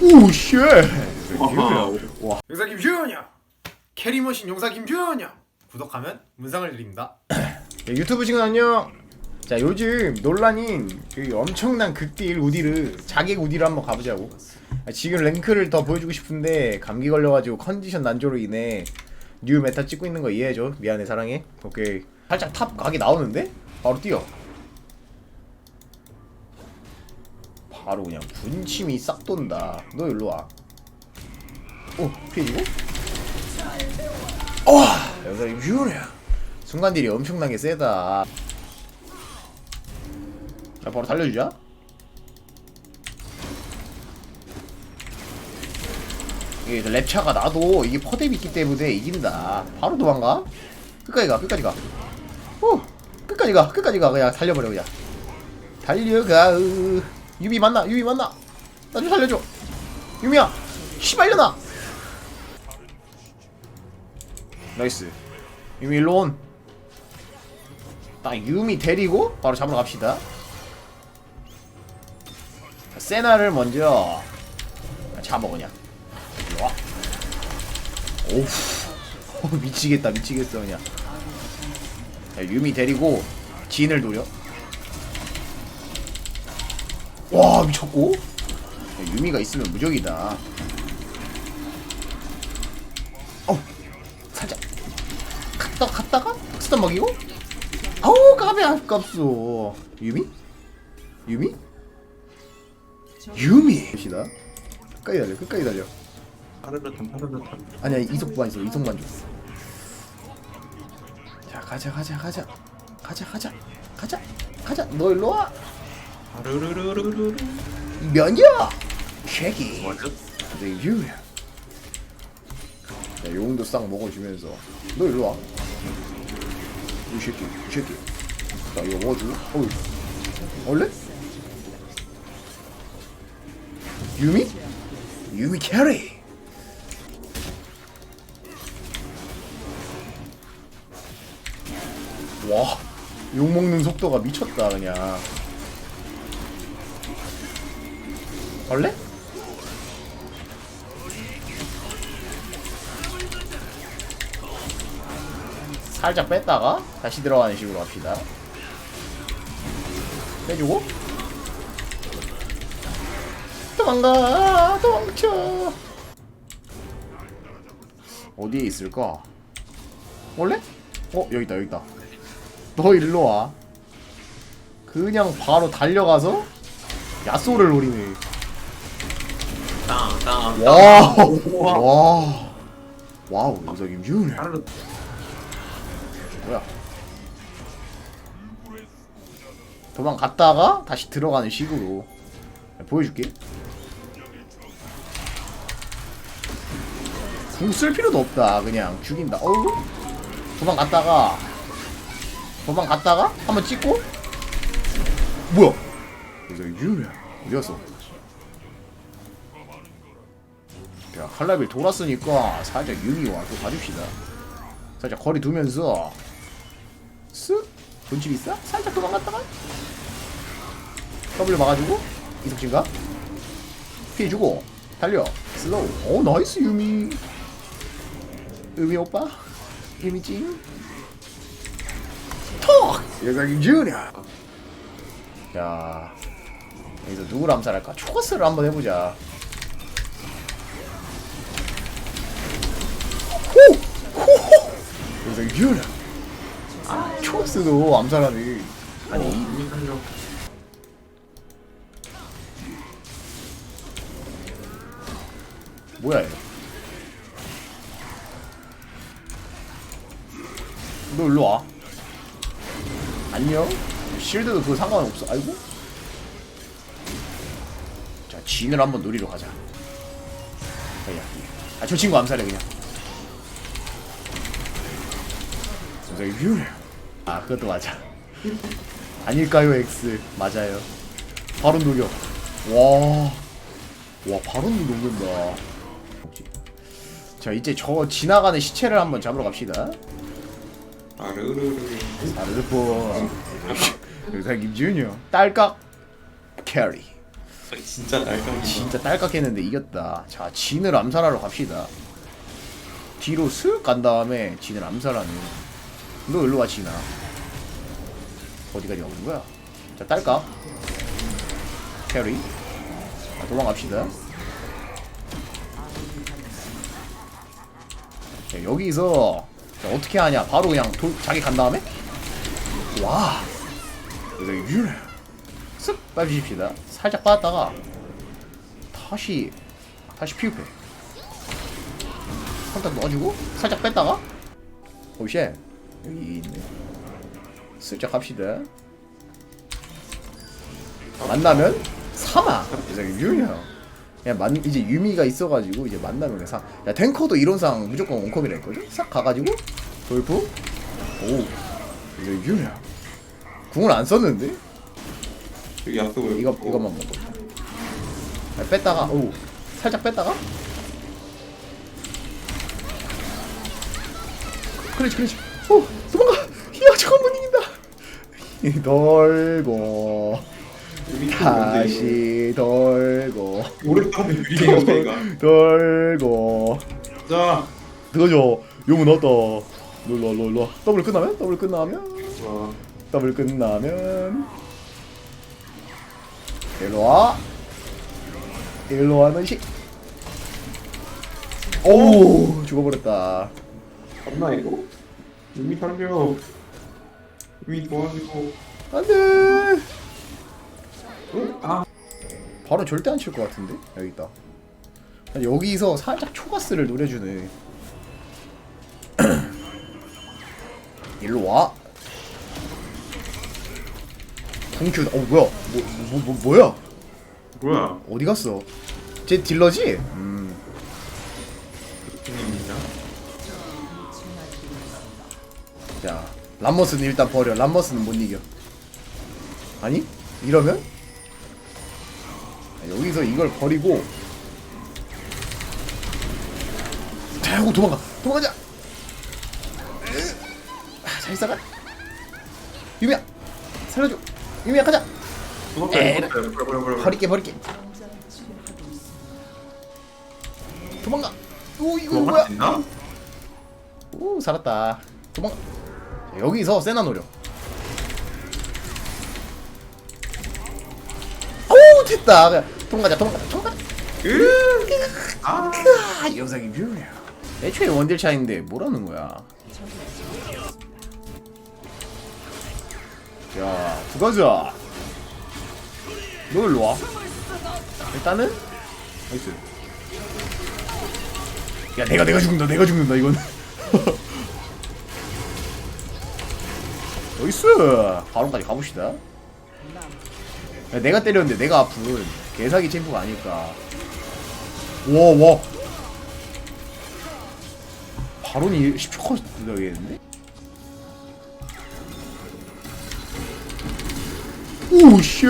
오쉣. 와 용사 김준영 캐리머신 용사 김준영 구독하면 문상을 드립니다. 네, 유튜브 친구 안녕. 자 요즘 논란인 그 엄청난 극딜 우디를 자객 우디를 한번 가보자고. 아, 지금 랭크를 더 보여주고 싶은데 감기 걸려가지고 컨디션 난조로 인해 뉴 메타 찍고 있는 거 이해해줘. 미안해 사랑해. 오케이. 살짝 탑 각이 나오는데? 바로 뛰어 바로 그냥 분침이 싹 돈다. 너 일로 와. 오, 피해지고? 어! 여기서 유리야 순간 딜이 엄청나게 세다. 자 바로 달려주자. 이게 그 랩차가 나도 이게 퍼뎀 있기 때문에 이긴다. 바로 도망가. 끝까지 가 끝까지 가. 오, 끝까지 가 끝까지 가. 그냥 살려버려 그냥. 달려가 으. 유미 만나 유미 만나 나 좀 살려줘 유미야 씨발려나 나이스 유미 일로 온. 딱 유미 데리고 바로 잡으러 갑시다. 자, 세나를 먼저 잡아 그냥. 일로 와. 오우. 어, 미치겠다 미치겠어 그냥. 자, 유미 데리고 진을 노려. 와 미쳤고. 야, 유미가 있으면 무적이다. 어 살짝. 갔다 갔다가 스턴 먹이고? 아우 까비 아깝소 유미? 유미? 유미! 시다. 끝까지 달려 끝까지 달려. 파르르탄 파르르탄. 아니야 이속만 있어 이속만 줬어 자 가자 가자 가자. 가자 가자 가자 가자. 너 일로 와. 파 르르르르르 면이야 쉐기 뭐죠? 네 유야 자 용도 싹 먹어주면서 너 일로 와. 이 새끼, 이 새끼. 자 이거 먹어주고. 어이. 원래? 유미? 유미 캐리. 와, 욕 먹는 속도가 미쳤다 그냥. 원래? 살짝 뺐다가 다시 들어가는 식으로 합시다. 빼주고 도망가 도망쳐 어디에 있을까? 원래? 어 여기 있다 여기 있다. 너 일로 와. 그냥 바로 달려가서 야쏘를 노리네. 땅땅 와, 와, 와우 여기서 김준우. 파르르 뭐야? 도망갔다가 다시 들어가는 식으로 보여줄게. 궁 쓸 필요도 없다. 그냥 죽인다. 어우. 도망갔다가 도망갔다가 한번 찍고 뭐야? 그래서 유리야 어디갔어? 칼라빌 돌았으니까 살짝 유미 와서 봐줍시다. 살짝 거리 두면서. 쓱? 본집 있어? 살짝 도망갔다가? W 막아주고? 이속진가? 피해주고. 달려. 슬로우. 오 나이스 유미. 유미 오빠? 유미 찡 톡! 여기가 김지훈이야 자 여기서 누구를 암살할까? 초가스를 한번 해보자 여기서 김지훈이야 아 초가스도 암살하네 아니 살려 뭐야 얘? 너 일로 와. 안녕. 실드도 그거 상관없어. 아이고. 자, 진을 한번 노리러 가자. 그냥. 아, 저 친구 암살해 그냥. 선생님 휴. 아, 그것도 맞아. 아닐까요, X? 맞아요. 바로 녹여. 와. 와, 바로 녹는다. 자 이제 저 지나가는 시체를 한번 잡으러 갑시다. 파르르르 사르르포 여기서 김지훈이요. 딸깍 캐리. 진짜 날강이다. 진짜 딸깍했는데 이겼다. 자, 진을 암살하러 갑시다. 뒤로 슥 간 다음에 진을 암살하는. 너 일로 와, 진아. 어디까지 가는 거야? 자, 딸깍. 캐리. 자, 도망갑시다. 자, 여기서 자, 어떻게 하냐? 바로 그냥 돌, 자기 간 다음에 와. 여기 유래. 쓱 빠주십시다. 살짝 빠졌다가 다시 다시 피우페. 살짝 넣어주고 살짝 뺐다가 오쉣 여기 있네. 슬쩍 갑시다. 만나면 사마. 그래서 유형. 그냥 만 이제 유미가 있어가지고 이제 만나면 그냥 사. 야 탱커도 이런 상 무조건 원컵이라 했거든. 싹 가가지고 돌프. 오. 이제 유형. 궁을 안 썼는데? 여기 약속을. 이거 이것만 먹어. 아, 뺐다가 오 살짝 뺐다가. 그렇지 그렇지. 오 도망가. 이야 잠깐만 이긴다. 돌고 다시 돌고 오른쪽에 유리해요 내가. 돌고 자. 들어줘. 요문 넣었다. 놀러 놀러. 더블 끝나면 더블 끝나면 와. 더블 끝나면 일로 와 일로 와는 식. 오 죽어버렸다. 갔나 이거? 유미 살려. 유미 도와주고. 안돼. 응? 아. 바로 절대 안 칠 것 같은데 여기 있다. 여기서 살짝 초가스를 노려주네. 일로 와. 궁큐. 어 뭐야? 뭐, 뭐, 뭐 뭐야? 뭐야? 어디 갔어? 쟤 딜러지? 음. 자, 람머스는 일단 버려. 람머스는 못 이겨. 아니? 이러면? 자, 여기서 이걸 버리고 자, 하고 도망가. 도망가자. 으, 아, 잘 싸가. 유미야, 살려줘. 유미야 가자. 에이. 버릴게, 버릴게. 도망가. 오, 이거 뭐야? 오 살았다 도망가 자, 여기서 세나 노려. 오 됐다. 그냥 도망가자 도망가자 도망가자. 으. 아. 아 영상이 뷰야 애초에 원딜 차인데 뭐라는 거야? 자 들어가자 너 일로 와. 일단은? 나이스. 야 내가 내가 죽는다 내가 죽는다 이건 나이스 바론까지 가봅시다 야, 내가 때렸는데 내가 아픈 개사기 챔프가 아닐까 와 와 바론이 10초 컷 들어가겠는데? 오 쉣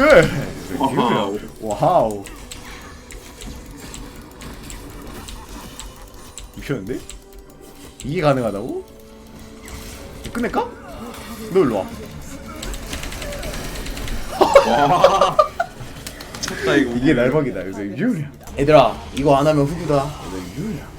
와우. 와우 미쳤는데? 이게 가능하다고? 끝낼까? 너 일로 와 와. 쳤다 이거. 이게 날박이다 그래서 유리야 얘들아 이거 안 하면 후구다 그래서 유리야